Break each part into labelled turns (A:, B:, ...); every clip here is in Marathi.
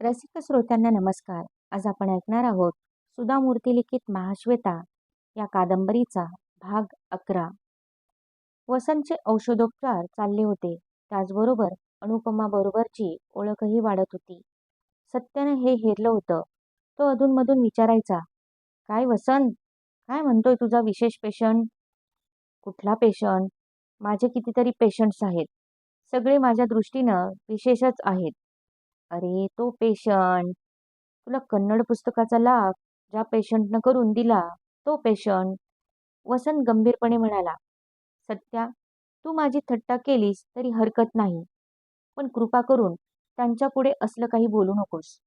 A: रसिक श्रोत्यांना नमस्कार. आज आपण ऐकणार आहोत सुधा मूर्तिलिखित महाश्वेता या कादंबरीचा भाग अकरा. वसंतचे औषधोपचार चालले होते. त्याचबरोबर अनुपमाबरोबरची ओळखही वाढत होती. सत्यानं हे हेरलं होतं. तो अधूनमधून विचारायचा काय वसंत? काय म्हणतोय तुझा विशेष पेशंट? कुठला पेशंट? माझे कितीतरी पेशंट्स आहेत. सगळे माझ्या दृष्टीनं विशेषच आहेत. अरे तो पेशंट तुला कन्नड पुस्तकाचा लाभ ज्या पेशंटनं करून दिला तो पेशंट वसंत गंभीरपणे म्हणाला सत्या तू माझी थट्टा केलीस तरी हरकत नाही. पण कृपा करून त्यांच्या पुढे असलं काही बोलू नकोस.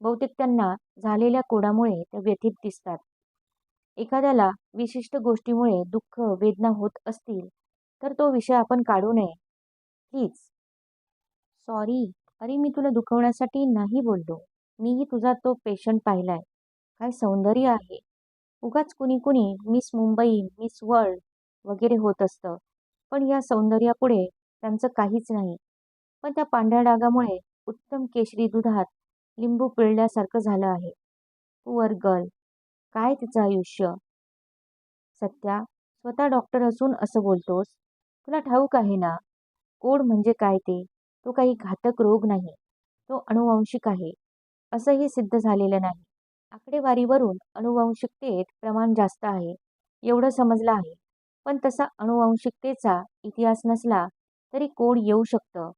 A: बहुतेक त्यांना झालेल्या कोडामुळे त्या व्यथित दिसतात. एखाद्याला विशिष्ट गोष्टीमुळे दुःख वेदना होत असतील तर तो विषय आपण काढू नये. प्लीज. सॉरी. अरे मी तुला दुखवण्यासाठी नाही बोललो. मीही तुझा तो पेशंट पाहिलाय. काय सौंदर्य आहे. उगाच कुणी कुणी मिस मुंबई मिस वर्ल्ड वगैरे होत असतं. पण या सौंदर्यापुढे त्यांचं काहीच नाही. पण त्या पांढऱ्या डागामुळे उत्तम केशरी दुधात लिंबू पिळल्यासारखं झालं आहे. पुअर गर्ल काय तिचं आयुष्य? सत्या स्वतः डॉक्टर असून असं बोलतोस? तुला ठाऊक आहे ना? कोड म्हणजे काय ते? तो काही घातक रोग नाही. तो अनुवांशिक आहे. असंही सिद्ध झालेलं नाही. आकडेवारीवरून अनुवांशिकतेत प्रमाण जास्त आहे. एवढं समजलं आहे. पण तसा अनुवांशिकतेचा इतिहास नसला तरी कोड येऊ शकतं.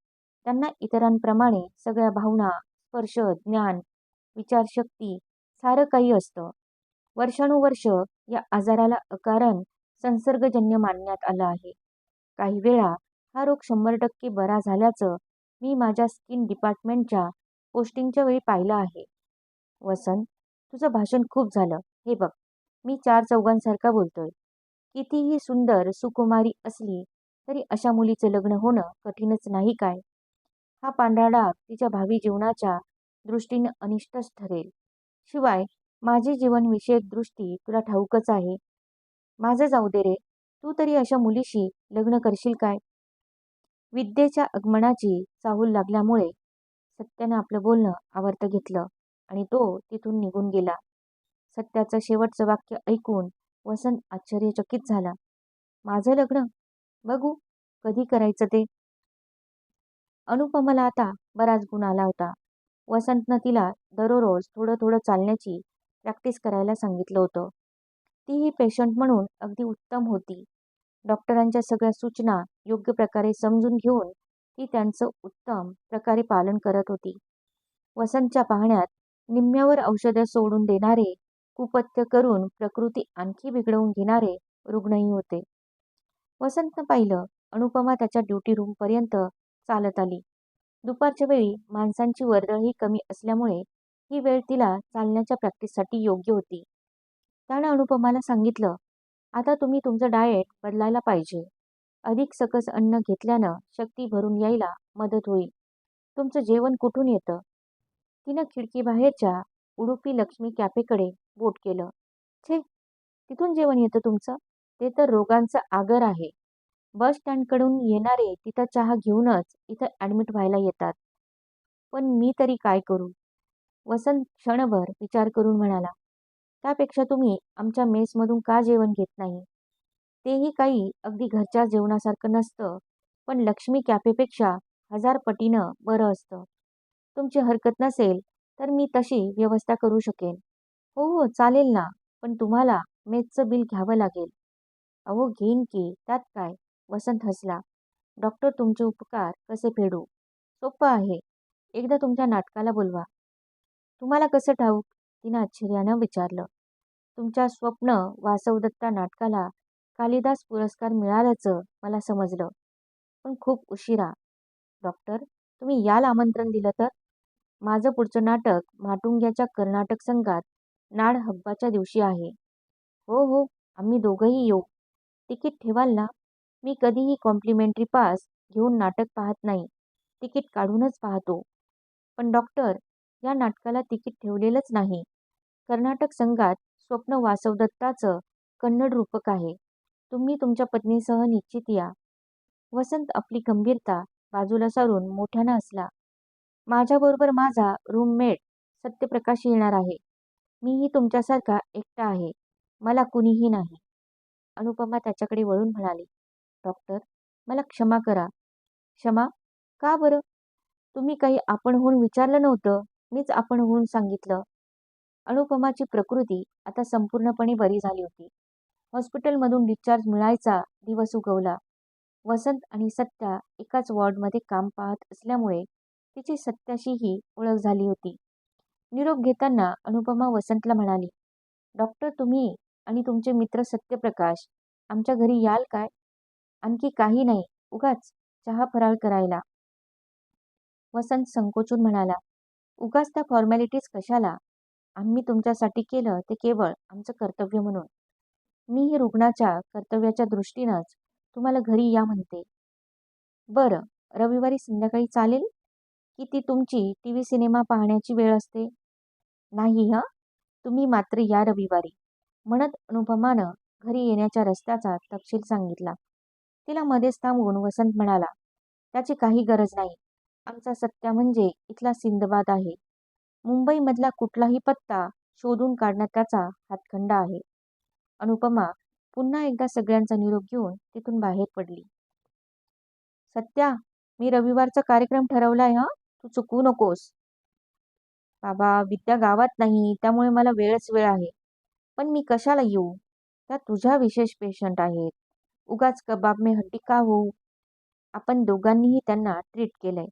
A: त्यांना इतरांप्रमाणे सगळ्या भावना स्पर्श ज्ञान विचारशक्ती सारं काही असतं. वर्षानुवर्ष या आजाराला अकारण संसर्गजन्य मानण्यात आलं आहे. काही वेळा हा रोग शंभर टक्के बरा झाल्याचं मी माझ्या स्किन डिपार्टमेंटच्या पोस्टिंगच्या वेळी पाहिलं आहे. वसंत तुझं भाषण खूप झालं. हे बघ मी चार चौघांसारखा बोलतोय. कितीही सुंदर सुकुमारी असली तरी अशा मुलीचं लग्न होणं कठीणच नाही काय? हा पांढरा डाग तिच्या भावी जीवनाच्या दृष्टीने अनिष्टच ठरेल. शिवाय माझी जीवनविषयक दृष्टी तुला ठाऊकच आहे. माझं जाऊ दे रे. तू तरी अशा मुलीशी लग्न करशील काय? विद्येच्या आगमनाची चाहूल लागल्यामुळे सत्यानं आपलं बोलणं आवर्त घेतलं आणि तो तिथून निघून गेला. सत्याचं शेवटचं वाक्य ऐकून वसंत आश्चर्यचकित झाला. माझं लग्न? बघू कधी करायचं ते? अनुपमाला आता बराच गुण आला होता. वसंतनं तिला दररोज थोडं थोडं चालण्याची प्रॅक्टिस करायला सांगितलं होतं. तीही पेशंट म्हणून अगदी उत्तम होती. डॉक्टरांच्या सगळ्या सूचना योग्य प्रकारे समजून घेऊन ती त्यांचं उत्तम प्रकारे पालन करत होती. वसंतच्या पाहण्यात निम्म्यावर औषधं सोडून देणारे कुपथ्य करून प्रकृती आणखी बिघडवून घेणारे रुग्णही होते. वसंतनं पाहिलं अनुपमा त्याच्या ड्युटी रूमपर्यंत चालत आली. दुपारच्या वेळी माणसांची वर्दळही कमी असल्यामुळे ही वेळ तिला चालण्याच्या प्रॅक्टिससाठी योग्य होती. त्यानं अनुपमाला सांगितलं आता तुम्ही तुमचं डाएट बदलायला पाहिजे. अधिक सकस अन्न घेतल्यानं शक्ती भरून यायला मदत होईल. तुमचं जेवण कुठून येतं? तिनं खिडकीबाहेरच्या उडुपी लक्ष्मी कॅफेकडे बोट केलं. छे तिथून जेवण येतं तुमचं? ते तर रोगांचं आगर आहे. बस स्टँडकडून येणारे तिथं चहा घेऊनच इथं ॲडमिट व्हायला येतात. पण मी तरी काय करू? वसंत क्षणभर विचार करून म्हणाला त्यापेक्षा तुम्ही आमच्या मेसमधून का जेवण घेत नाही? तेही काही अगदी घरच्या जेवणासारखं नसतं पण लक्ष्मी कॅफेपेक्षा हजार पटीनं बरं असतं. तुमची हरकत नसेल तर मी तशी व्यवस्था करू शकेन. हो हो चालेल ना पण तुम्हाला मेसचं बिल घ्यावं लागेल. अहो घेईन की त्यात काय? वसंत हसला. डॉक्टर तुमचे उपकार कसे फेडू? सोपं आहे. एकदा तुमच्या नाटकाला बोलवा. तुम्हाला कसं ठाऊक? तिनं आश्चर्यानं विचारलं. तुमच्या स्वप्न वासवदत्ता नाटकाला कालिदास पुरस्कार मिळाल्याचं मला समजलं. पण खूप उशिरा. डॉक्टर तुम्ही याल आमंत्रण दिलं तर? माझं पुढचं नाटक माटुंग्याच्या कर्नाटक संघात नाड हब्बाच्या दिवशी आहे. हो हो आम्ही दोघंही येऊ. तिकीट ठेवाल ना? मी कधीही कॉम्प्लिमेंटरी पास घेऊन नाटक पाहत नाही. तिकीट काढूनच पाहतो. पण डॉक्टर या नाटकाला तिकीट ठेवलेलंच नाही. कर्नाटक संघात स्वप्न वासवदत्ताचं कन्नड रूपक आहे. तुम्ही तुमच्या पत्नीसह निश्चित या. वसंत आपली गंभीरता बाजूला सारून मोठ्यानं असला माझ्याबरोबर माझा रूममेट सत्यप्रकाश येणार आहे. मीही तुमच्यासारखा एकटा आहे. मला कुणीही नाही. अनुपमा त्याच्याकडे वळून म्हणाली. डॉक्टर मला क्षमा करा. क्षमा? का बरं? तुम्ही काही आपण होऊन विचारलं नव्हतं. मीच आपण होऊन सांगितलं. अनुपमाची प्रकृती आता संपूर्णपणे बरी झाली होती. हॉस्पिटलमधून डिस्चार्ज मिळायचा दिवस उगवला. वसंत आणि सत्या एकाच वॉर्डमध्ये काम पाहत असल्यामुळे तिची सत्याशीही ओळख झाली होती. निरोप घेताना अनुपमा वसंतला म्हणाली डॉक्टर तुम्ही आणि तुमचे मित्र सत्यप्रकाश आमच्या घरी याल काय? आणखी काही नाही उगाच चहा फराळ करायला. वसंत संकोचून म्हणाला उगाच त्या फॉर्मॅलिटीज कशाला? आम्ही तुमच्यासाठी केलं ते केवळ आमचं कर्तव्य म्हणून. मी ही रुग्णाच्या कर्तव्याच्या दृष्टीनंच तुम्हाला घरी या म्हणते. बरं रविवारी संध्याकाळी चालेल? की ती तुमची टी व्ही सिनेमा पाहण्याची वेळ असते? नाही हं? तुम्ही मात्र या रविवारी. म्हणत अनुपमानं घरी येण्याच्या रस्त्याचा तपशील सांगितला. तिला मध्येच थांबवून वसंत म्हणाला त्याची काही गरज नाही. आमचा सत्या म्हणजे इथला सिंदबाद आहे. मुंबईमधला कुठलाही पत्ता शोधून काढण्यात त्याचा हातखंडा आहे. अनुपमा पुन्हा एकदा सगळ्यांचा निरोप घेऊन तिथून बाहेर पडली. सत्या मी रविवारचा कार्यक्रम ठरवलाय हा? तू चुकवू नकोस. बाबा विद्या गावात नाही त्यामुळे मला वेळच वेळ आहे. पण मी कशाला येऊ? त्या तुझ्या विशेष पेशंट आहेत. उगाच कबाब में हड्डी का होऊ? आपण दोघांनीही त्यांना ट्रीट केलंय.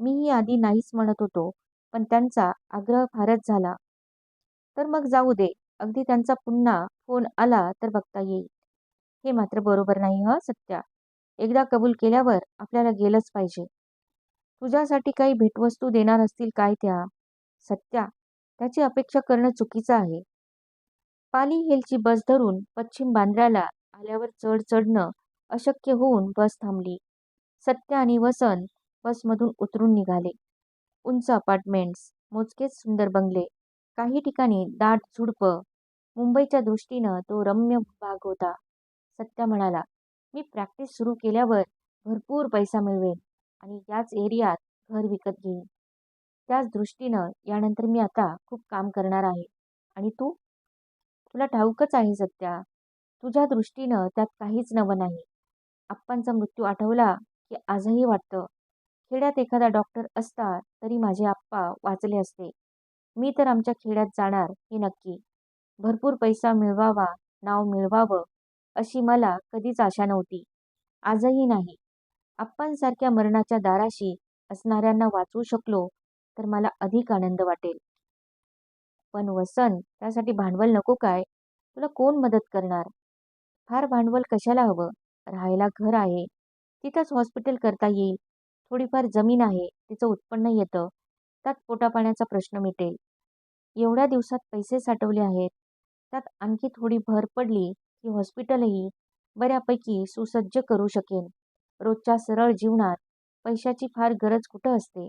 A: मीही आधी नाहीच म्हणत होतो पण त्यांचा आग्रह फारच झाला. तर मग जाऊ दे. अगदी त्यांचा पुन्हा फोन आला तर बघता येईल. हे मात्र बरोबर नाही ह सत्या? एकदा कबूल केल्यावर आपल्याला गेलंच पाहिजे. तुझ्यासाठी काही भेटवस्तू देणार असतील काय त्या? सत्या त्याची अपेक्षा करणं चुकीचं आहे. पाली हिलची बस धरून पश्चिम बांद्र्याला आल्यावर चढ चढणं अशक्य होऊन बस थांबली. सत्या आणि वसन बसमधून उतरून निघाले. उंच अपार्टमेंट्स मोजकेच सुंदर बंगले काही ठिकाणी दाट झुडपं. मुंबईच्या दृष्टीनं तो रम्य भाग होता. सत्या म्हणाला मी प्रॅक्टिस सुरू केल्यावर भरपूर पैसा मिळवेन आणि याच एरियात घर विकत घेईन. त्याच दृष्टीनं यानंतर मी आता खूप काम करणार आहे. आणि तू? तुला ठाऊकच आहे सत्या. तुझ्या दृष्टीनं त्यात काहीच नवं नाही. आप्पांचा मृत्यू आठवला की आजही वाटतं. खेड्यात एखादा डॉक्टर असता तरी माझे आप्पा वाचले असते. मी तर आमच्या खेड्यात जाणार हे नक्की. भरपूर पैसा मिळवावा नाव मिळवावं अशी मला कधीच आशा नव्हती. आजही नाही. आप्पांसारख्या मरणाच्या दाराशी असणाऱ्यांना वाचवू शकलो तर मला अधिक आनंद वाटेल. पण वसन त्यासाठी भांडवल नको काय? तुला कोण मदत करणार? फार भांडवल कशाला हवं? राहायला घर आहे. तिथंच हॉस्पिटल करता येईल. थोडीफार जमीन आहे तिचं उत्पन्न येतं त्यात पोटापाण्याचा प्रश्न मिटेल. एवढ्या दिवसात पैसे साठवले आहेत त्यात आणखी थोडी भर पडली की हॉस्पिटलही बऱ्यापैकी सुसज्ज करू शकेन. रोजच्या सरळ जीवनात पैशाची फार गरज कुठं असते?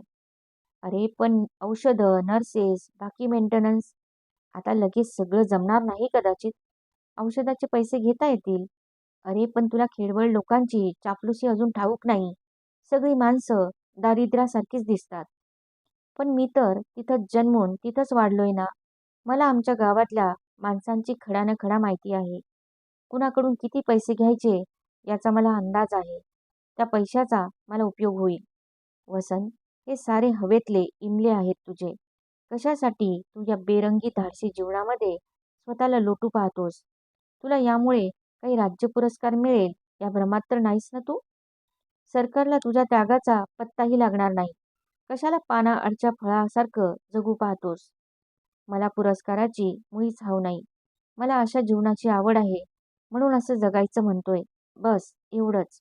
A: अरे पण औषधं नर्सेस बाकी मेंटेनन्स आता लगेच सगळं जमणार नाही कदाचित. औषधाचे पैसे घेता येतील. अरे पण तुला खेळवळ लोकांची चापलूसी अजून ठाऊक नाही. सगळी माणसं दारिद्र्यासारखीच दिसतात. पण मी तर तिथंच जन्मून तिथंच वाढलोय ना. मला आमच्या गावातल्या माणसांची खडानं खडा माहिती आहे. कुणाकडून किती पैसे घ्यायचे याचा मला अंदाज आहे. त्या पैशाचा मला उपयोग होईल. वसंत हे सारे हवेतले इमले आहेत तुझे. कशासाठी तू या बेरंगी धाडसी जीवनामध्ये स्वतःला लोटू पाहतोस? तुला यामुळे काही राज्य पुरस्कार मिळेल या भ्रमात तर नाहीस ना तू? सरकारला तुझ्या त्यागाचा पत्ताही लागणार नाही. कशाला पाना अडच्या फळासारखं जगू पाहतोस? मला पुरस्काराची मुळीच हाव नाही. मला अशा जीवनाची आवड आहे म्हणून असं जगायचं म्हणतोय. बस एवढंच.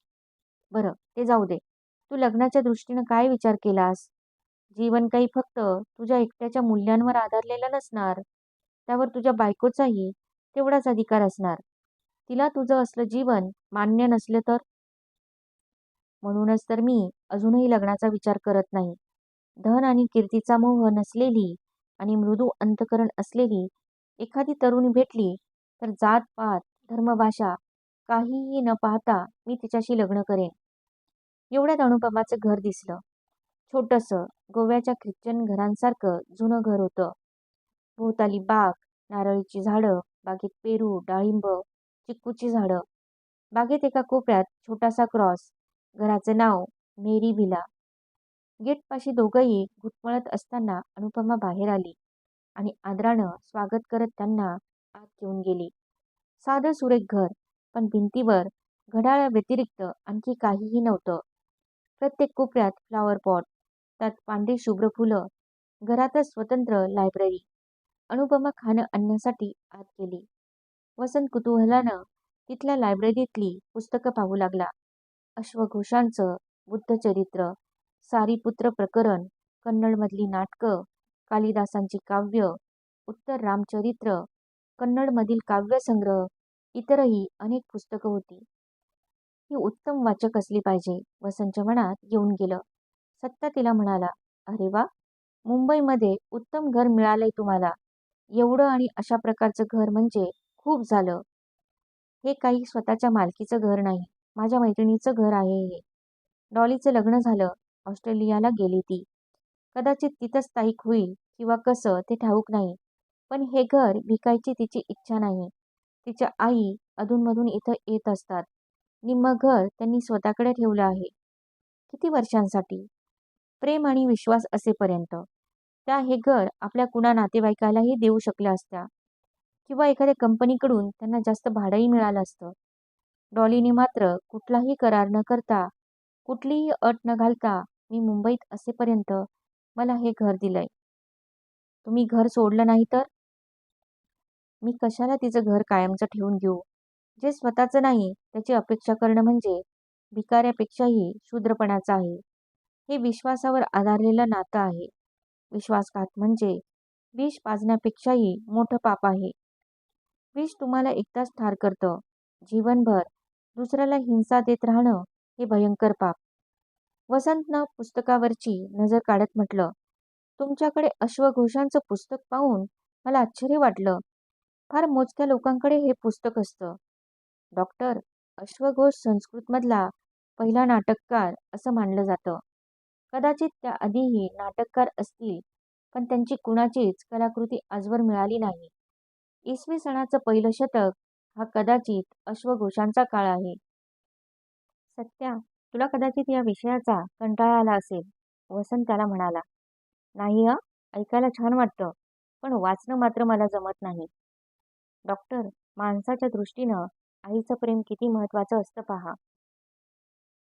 A: बरं ते जाऊ दे. तू लग्नाच्या दृष्टीनं काय विचार केलास? जीवन काही फक्त तुझ्या एकट्याच्या मूल्यांवर आधारलेलं नसणार. त्यावर तुझ्या बायकोचाही तेवढाच अधिकार असणार. तिला तुझं असलं जीवन मान्य नसलं तर? म्हणूनच तर मी अजूनही लग्नाचा विचार करत नाही धन आणि कीर्तीचा मोह नसलेली आणि मृदू अंतकरण असलेली एखादी तरुणी भेटली तर जात पात धर्मभाषा काहीही न पाहता मी तिच्याशी लग्न करेन एवढ्यात अनुपमाचं घर दिसलं छोटंसं गोव्याच्या ख्रिश्चन घरांसारखं जुनं घर होतं. भोवताली बाग, नारळीची झाडं, बागेत पेरू, डाळिंब, चिक्कूची झाडं. बागेत एका कोपऱ्यात छोटासा क्रॉस. घराचं नाव मेरी व्हिला. गेटपाशी दोघंही घुटमळत असताना अनुपमा बाहेर आली आणि आदरानं स्वागत करत त्यांना आत घेऊन गेली. साधं सुरेख घर, पण भिंतीवर घड्याळाव्यतिरिक्त आणखी काहीही नव्हतं. प्रत्येक कोपऱ्यात फ्लॉवर पॉट, त्यात पांढरी शुभ्र फुलं. घरातच स्वतंत्र लायब्ररी. अनुपमा खाणं आणण्यासाठी आत गेली. वसंत कुतूहलानं तिथल्या लायब्ररीतली पुस्तकं पाहू लागला. अश्वघोषांचं बुद्धचरित्र, सारीपुत्र प्रकरण, कन्नडमधली नाटकं, कालिदासांची काव्य उत्तर रामचरित्र, कन्नडमधील काव्यसंग्रह, इतरही अनेक पुस्तकं होती. ही उत्तम वाचक असली पाहिजे, वसंतच्या मनात येऊन गेलं. सत्ता तिला म्हणाला, अरे वा, मुंबईमध्ये उत्तम घर मिळालंय तुम्हाला. एवढं आणि अशा प्रकारचं घर म्हणजे खूप झालं. हे काही स्वतःच्या मालकीचं घर नाही. माझ्या मैत्रिणीचं घर आहे हे. डॉलीचं लग्न झालं. ऑस्ट्रेलियाला गेली ती. कदाचित तिथंच स्थायिक होईल किंवा कसं ते ठाऊक नाही. पण हे घर विकायची तिची इच्छा नाही. तिच्या आई अधूनमधून इथं येत असतात. निम्मं घर त्यांनी स्वतःकडे ठेवलं आहे. किती वर्षांसाठी? प्रेम आणि विश्वास असेपर्यंत. त्या हे घर आपल्या कुणा नातेवाईकालाही देऊ शकल्या असत्या. किंवा एखाद्या कंपनीकडून त्यांना जास्त भाडंही मिळालं असतं. डॉलीने मात्र कुठलाही करार न करता, कुठलीही अट न घालता मी मुंबईत असेपर्यंत मला हे घर दिलंय. तुम्ही घर सोडलं नाही तर? मी कशाला तिचं घर कायमचं ठेवून घेऊ? जे स्वतःचं नाही त्याची अपेक्षा करणं म्हणजे भिकाऱ्यापेक्षाही शूद्रपणाचं आहे. हे विश्वासावर आधारलेलं नातं आहे. विश्वासघात म्हणजे विष पाजण्यापेक्षाही मोठं पाप आहे. विष तुम्हाला एकदाच ठार करतं. जीवनभर दुसऱ्याला हिंसा देत राहणं हे भयंकर पाप. वसंतनं पुस्तकावरची नजर काढत म्हटलं, तुमच्याकडे अश्वघोषांचं पुस्तक पाहून मला आश्चर्य वाटलं. फार मोजक्या लोकांकडे हे पुस्तक असतं. डॉक्टर, अश्वघोष संस्कृतमधला पहिला नाटककार असं मानलं जातं. कदाचित त्याआधीही नाटककार असतील, पण त्यांची कुणाचीच कलाकृती आजवर मिळाली नाही. इसवी सणाचं पहिलं शतक हा कदाचित अश्वघोषांचा काळ आहे. सत्या, तुला कदाचित या विषयाचा कंटाळा आला असेल, वसंत त्याला म्हणाला. नाही हं, ऐकायला छान वाटतं, पण वाचणं मात्र मला जमत नाही. डॉक्टर, माणसाच्या दृष्टीनं आईचं प्रेम किती महत्त्वाचं असतं पहा.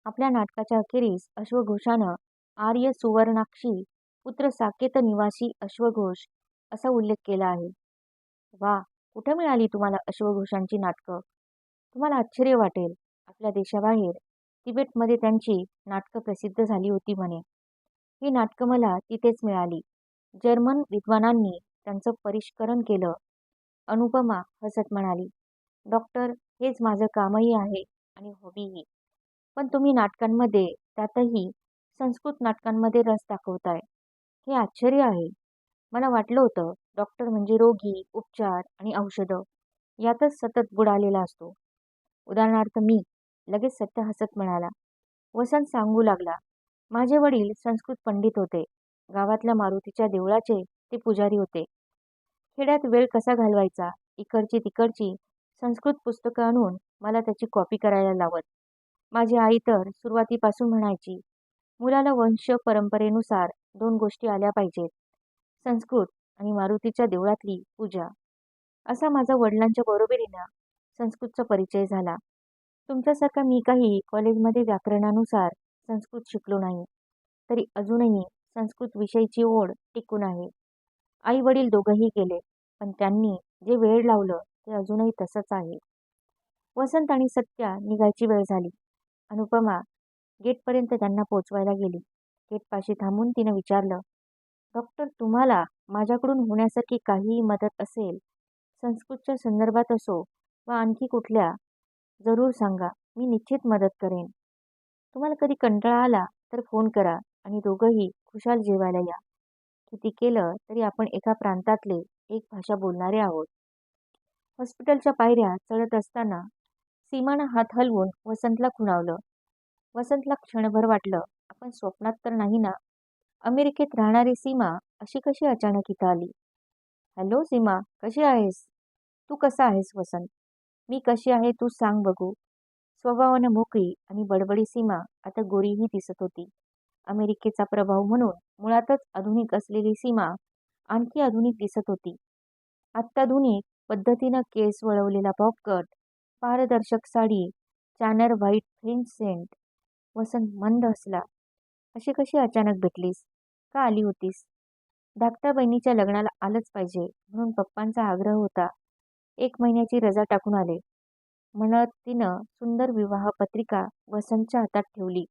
A: आपल्या नाटकाच्या अखेरीस अश्वघोषानं आर्य सुवर्णाक्षी पुत्र साकेत निवासी अश्वघोष असा उल्लेख केला आहे. वा, कुठं मिळाली तुम्हाला अश्वघोषांची नाटकं? तुम्हाला आश्चर्य वाटेल, आपल्या देशाबाहेर तिबेटमध्ये त्यांची नाटकं प्रसिद्ध झाली होती म्हणे. ही नाटकं मला तिथेच मिळाली. जर्मन विद्वानांनी त्यांचं परिष्करण केलं. अनुपमा हसत म्हणाली, डॉक्टर, हेच माझं कामही आहे आणि हॉबीही. पण तुम्ही नाटकांमध्ये, त्यातही संस्कृत नाटकांमध्ये रस दाखवताय, हे आश्चर्य आहे. मला वाटलं होतं डॉक्टर म्हणजे रोगी, उपचार आणि औषधं यातच सतत बुडालेला असतो. उदाहरणार्थ मी, लगेच सत्य हसत म्हणाला. वसंत सांगू लागला, माझे वडील संस्कृत पंडित होते. गावातल्या मारुतीच्या देवळाचे ते पुजारी होते. खेड्यात वेळ कसा घालवायचा, इकडची तिकडची संस्कृत पुस्तकं आणून मला त्याची कॉपी करायला लावत. माझी आई तर सुरुवातीपासून म्हणायची, मुलाला वंश परंपरेनुसार दोन गोष्टी आल्या पाहिजेत, संस्कृत आणि मारुतीच्या देवळातली पूजा. असा माझा वडिलांच्या बरोबरीनं संस्कृतचा परिचय झाला. तुमच्यासारखा मी काही कॉलेजमध्ये व्याकरणानुसार संस्कृत शिकलो नाही. तरी अजूनही संस्कृत विषयीची ओढ टिकून आहे. आई वडील दोघंही गेले, पण त्यांनी जे वेळ लावलं ते अजूनही तसंच आहे. वसंत आणि सत्या निघायची वेळ झाली. अनुपमा गेटपर्यंत त्यांना पोचवायला गेली. गेटपाशी थांबून तिनं विचारलं, डॉक्टर, तुम्हाला माझ्याकडून होण्यासारखी काहीही मदत असेल, संस्कृतच्या संदर्भात असो वा आणखी कुठल्या, जरूर सांगा. मी निश्चित मदत करेन. तुम्हाला कधी कंटाळा आला तर फोन करा आणि दोघंही खुशाल जेवायला या. किती केलं तरी आपण एका प्रांतातले, एक भाषा बोलणारे आहोत. हॉस्पिटलच्या पायऱ्या चढत असताना सीमानं हात हलवून वसंतला खुणावलं. वसंतला क्षणभर वाटलं, आपण स्वप्नात तर नाही ना. अमेरिकेत राहणारी सीमा अशी कशी अचानक इथं आली? हॅलो सीमा कशी आहेस? तू कसा आहेस वसंत? मी कशी आहे तू सांग बघू. स्वभावानं मोकळी आणि बडबडी सीमा आता गोरीही दिसत होती. अमेरिकेचा प्रभाव म्हणून मुळातच आधुनिक असलेली सीमा आणखी आधुनिक दिसत होती. अत्याधुनिक पद्धतीनं केस वळवलेला पॉपकट पारदर्शक साडी चॅनर व्हाईट फ्रेंच सेंट वसंत मंद असला. अशी कशी अचानक भेटलीस? का आली होतीस? धाकट्या बहिणीच्या लग्नाला आलंच पाहिजे म्हणून पप्पांचा आग्रह होता. एक महिन्याची रजा टाकून आले. म्हणत तिनं सुंदर विवाह पत्रिका वसंतच्या हातात ठेवली.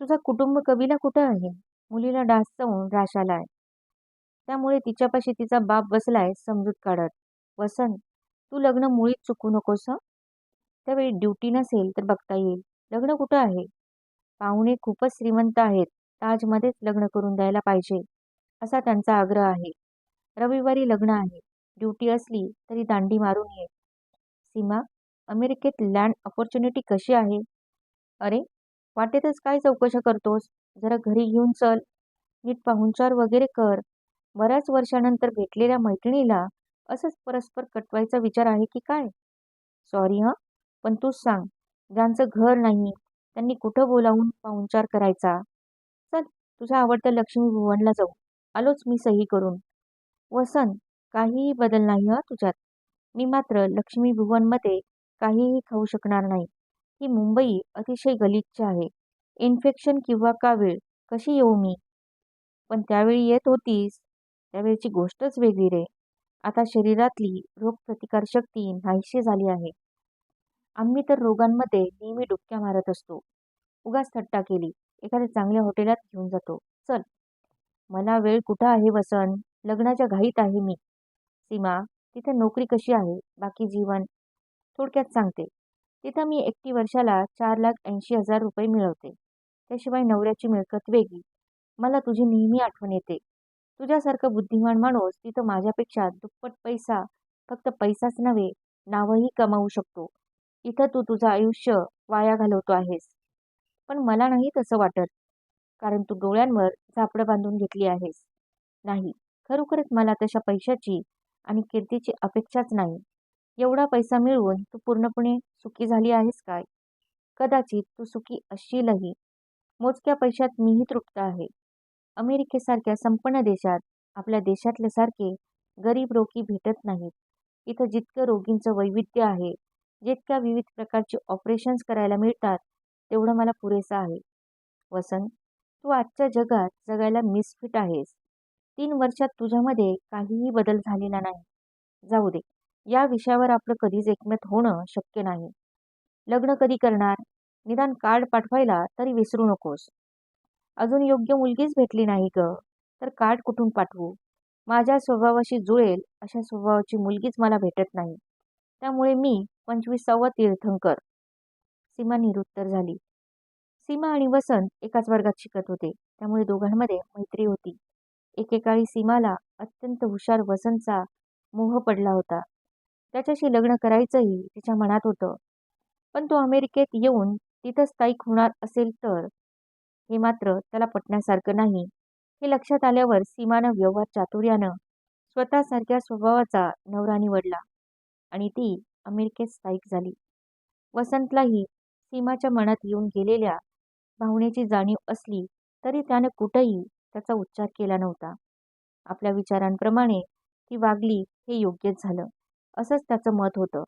A: तुझा कुटुंब कवीला कुठं आहे? मुलीला डासवून राश आलाय. त्यामुळे तिच्यापाशी तिचा बाप बसलाय समजूत काढत. वसंत तू लग्न मुळीच चुकू नकोस त्यावेळी ड्युटी नसेल तर बघता येईल. लग्न कुठं आहे? पाहुणे खूपच श्रीमंत आहेत. ताजमध्येच लग्न करून द्यायला पाहिजे असा त्यांचा आग्रह आहे. रविवारी लग्न आहे. ड्युटी असली तरी दांडी मारून ये. सीमा अमेरिकेत लँड ऑपॉर्च्युनिटी कशी आहे? अरे वाटेतच काय चौकशा करतोस? जरा घरी घेऊन चल. नीट पाहुणचार वगैरे कर. बऱ्याच वर्षानंतर भेटलेल्या मैत्रिणीला असंच परस्पर कटवायचा विचार आहे की काय? सॉरी हं? पण तूच सांग ज्यांचं घर नाही त्यांनी कुठं बोलावून पाहुणचार करायचा? चल तुझ्या आवडत्या लक्ष्मी भुवनला जाऊ. आलोच मी सही करून. वसन काहीही बदल नाही हं तुझ्यात. मी मात्र लक्ष्मी भुवनमध्ये काहीही खाऊ शकणार नाही. ही मुंबई अतिशय गलिच्छ आहे. इन्फेक्शन किंवा कावीळ कशी येऊ मी? पण त्यावेळी येत होतीस. त्यावेळची गोष्टच वेगळी रे. आता शरीरातली रोगप्रतिकारशक्ती नाहीशी झाली आहे. आम्ही तर रोगांमध्ये नेहमी डुबक्या मारत असतो. उगाच थट्टा केली. एखाद्या चांगल्या हॉटेलात घेऊन जातो. चल. मला वेळ कुठं आहे वसन लग्नाच्या घाईत आहे मी. सीमा तिथे नोकरी कशी आहे? बाकी जीवन? थोडक्यात सांगते. तिथं मी एकटी वर्षाला चार लाख ऐंशी हजार रुपये मिळवते. त्याशिवाय नवऱ्याची मिळकत वेगळी. मला तुझी नेहमी आठवण येते. तुझ्यासारखं बुद्धिमान माणूस तिथं माझ्यापेक्षा दुप्पट पैसा फक्त पैसाच नव्हे नावही कमावू शकतो. इथं तू तुझं आयुष्य वाया घालवतो आहेस. पण मला नाही तसं वाटत. कारण तू डोळ्यांवर झापडं बांधून घेतली आहेस. नाही खरोखरच मला तशा पैशाची आणि कीर्तीची अपेक्षाच नाही. एवढा पैसा मिळवून तू पूर्णपणे सुखी झाली आहेस काय? कदाचित तू सुखी असशीलही. मोजक्या पैशात मीही तृप्त आहे. अमेरिकेसारख्या संपन्न देशात आपल्या देशातल्यासारखे गरीब रोगी भेटत नाहीत. इथं जितकं रोगींचं वैविध्य आहे जितक्या विविध प्रकारची ऑपरेशन्स करायला मिळतात तेवढं मला पुरेसं आहे. वसंत तू आजच्या जगात जगायला मिसफिट आहेस. तीन वर्षात तुझ्यामध्ये काहीही बदल झालेला नाही. जाऊ दे. या विषयावर आपलं कधीच एकमत होणं शक्य नाही. लग्न कधी करणार? निदान कार्ड पाठवायला तरी विसरू नकोस. अजून योग्य मुलगीच भेटली नाही ग. तर कार्ड कुठून पाठवू? माझ्या स्वभावाशी जुळेल अशा स्वभावाची मुलगीच मला भेटत नाही. त्यामुळे मी पंचवीसावा तीर्थंकर. सीमा निरुत्तर झाली. सीमा आणि वसंत एकाच वर्गात शिकत होते. त्यामुळे दोघांमध्ये मैत्री होती. एकेकाळी सीमाला अत्यंत हुशार वसंतचा मोह पडला होता. त्याच्याशी लग्न करायचंही तिच्या मनात होतं. पण तो अमेरिकेत येऊन तिथं स्थायिक होणार असेल तर? हे मात्र त्याला पटण्यासारखं नाही. हे लक्षात आल्यावर सीमानं व्यवहार चातुर्यानं स्वतःसारख्या स्वभावाचा नवरा निवडला आणि ती अमेरिकेत स्थायिक झाली. वसंतलाही सीमाच्या मनात येऊन गेलेल्या भावनेची जाणीव असली तरी त्यानं कुठंही त्याचा उच्चार केला नव्हता. आपल्या विचारांप्रमाणे ती वागली हे योग्यच झालं असंच त्याचं मत होतं.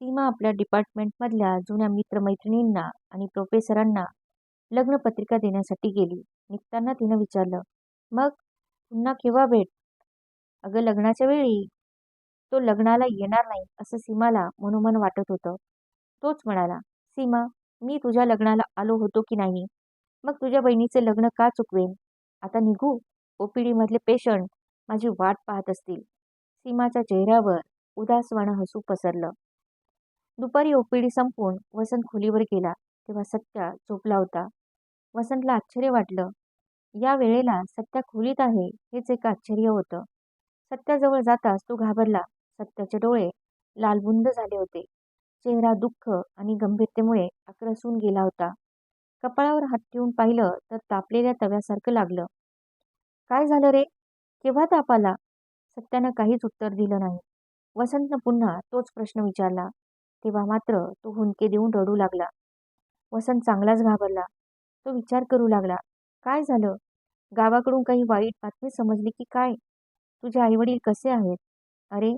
A: सीमा आपल्या डिपार्टमेंटमधल्या जुन्या मित्रमैत्रिणींना आणि प्रोफेसरांना लग्नपत्रिका देण्यासाठी गेली. निघताना तिनं विचारलं मग पुन्हा केव्हा भेट? अगं लग्नाच्या वेळी तो लग्नाला येणार नाही असं सीमाला मनोमन वाटत होतं. तोच म्हणाला सीमा मी तुझ्या लग्नाला आलो होतो की नाही? मग तुझ्या बहिणीचे लग्न का चुकवेन? आता निघू. ओपीडीमधले पेशंट माझी वाट पाहत असतील. सीमाच्या चेहऱ्यावर उदासवाणं हसू पसरलं. दुपारी ओपीडी संपून वसंत खोलीवर गेला. तेव्हा सत्या झोपला होता. वसंतला आश्चर्य वाटलं. या वेळेला सत्या खोलीत आहे हेच एक आश्चर्य होतं. सत्याजवळ जाताच तो घाबरला. सत्याचे डोळे लालबुंद झाले होते. चेहरा दुःख आणि गंभीरतेमुळे आक्रसून गेला होता कपाळावर हात ठेवून पाहिलं तर तापलेल्या तव्यासारखं लागलं. काय झालं रे? केव्हा ताप आला? सत्यानं काहीच उत्तर दिलं नाही. वसंतनं पुन्हा तोच प्रश्न विचारला. तेव्हा मात्र तो हुंके देऊन रडू लागला. वसंत चांगलाच घाबरला. तो विचार करू लागला. काय झालं? गावाकडून काही वाईट बातमी समजली की काय? तुझे आईवडील कसे आहेत? अरे,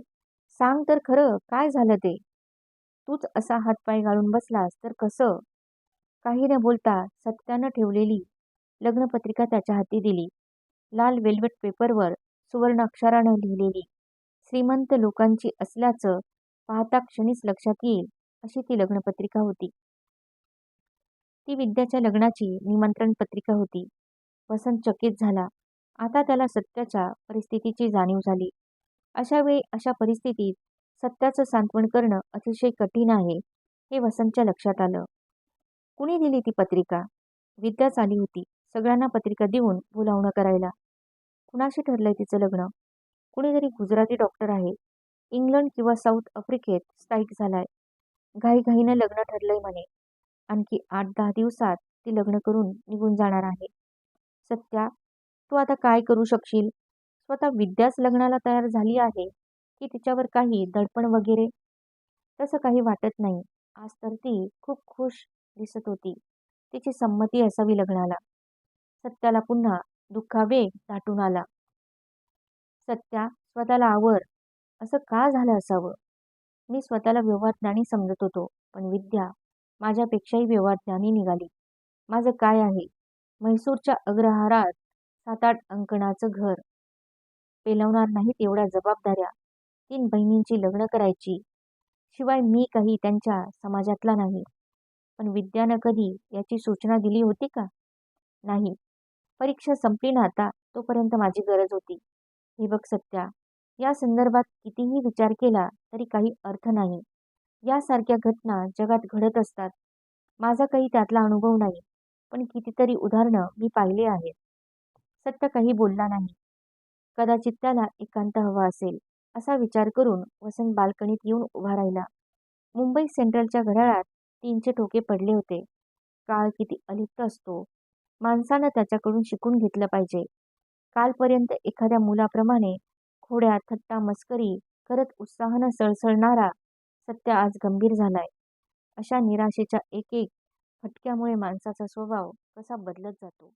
A: सांग तर खरं काय झालं ते? तूच असा हातपाय गाळून बसलास तर कसं? काही न बोलता सत्यानं ठेवलेली लग्नपत्रिका त्याच्या हाती दिली. लाल वेल्वेट पेपरवर सुवर्ण अक्षरानं लिहिलेली. श्रीमंत लोकांची असल्याचं पाहता क्षणीच लक्षात येईल अशी ती लग्नपत्रिका होती. ती विद्याच्या लग्नाची निमंत्रण पत्रिका होती. वसंत चकित झाला. आता त्याला सत्याच्या परिस्थितीची जाणीव झाली. अशा वेळी अशा परिस्थितीत सत्याचं सांत्वन करणं अतिशय कठीण आहे हे वसंतच्या लक्षात आलं. कुणी दिली ती पत्रिका? विद्याच आली होती सगळ्यांना पत्रिका देऊन बोलावणं करायला. कुणाशी ठरलंय तिचं लग्न? कुणीतरी गुजराती डॉक्टर आहे. इंग्लंड किंवा साऊथ आफ्रिकेत स्थायिक झालाय. घाईघाईनं लग्न ठरलंय म्हणे. आणखी आठ दहा दिवसात ती लग्न करून निघून जाणार आहे. सत्या, तू आता काय करू शकशील? स्वतः विद्याच लग्नाला तयार झाली आहे की तिच्यावर काही दडपण वगैरे? तसं काही वाटत नाही. आज तर ती खूप खुश दिसत होती. तिची संमती असावी लग्नाला. सत्याला पुन्हा दुःखावेग दाटून आला. सत्या, स्वतःला आवर. असं का झालं असावं? मी स्वतःला व्यवहारज्ञानी समजत होतो. पण विद्या माझ्यापेक्षाही व्यवहारज्ञानी निघाली. माझं काय आहे? म्हैसूरच्या अग्रहारात सात आठ अंकणाचं घर. पेलवणार नाहीत एवढ्या जबाबदाऱ्या. तीन बहिणींची लग्न करायची. शिवाय मी काही त्यांच्या समाजातला नाही. पण विद्यानं कधी याची सूचना दिली होती का? नाही. परीक्षा संपली ना आता तोपर्यंत माझी गरज होती. हे बघ सत्या, या संदर्भात कितीही विचार केला तरी काही अर्थ नाही. यासारख्या घटना जगात घडत असतात. माझा काही त्यातला अनुभव नाही. पण कितीतरी उदाहरणं मी पाहिले आहेत. सत्य काही बोलला नाही. कदाचित त्याला एकांत हवा असेल असा विचार करून वसंत बाल्कनीत येऊन उभा राहिला. मुंबई सेंट्रलच्या घड्याळात तीनचे ठोके पडले होते. काळ किती अलिप्त असतो. माणसानं त्याच्याकडून शिकून घेतलं पाहिजे. कालपर्यंत एखाद्या मुलाप्रमाणे खोड्या, थट्टा, मस्करी करत उत्साहानं सळसळणारा सत्य आज गंभीर झालाय. अशा निराशेच्या एक एक फटक्यामुळे माणसाचा स्वभाव कसा बदलत जातो.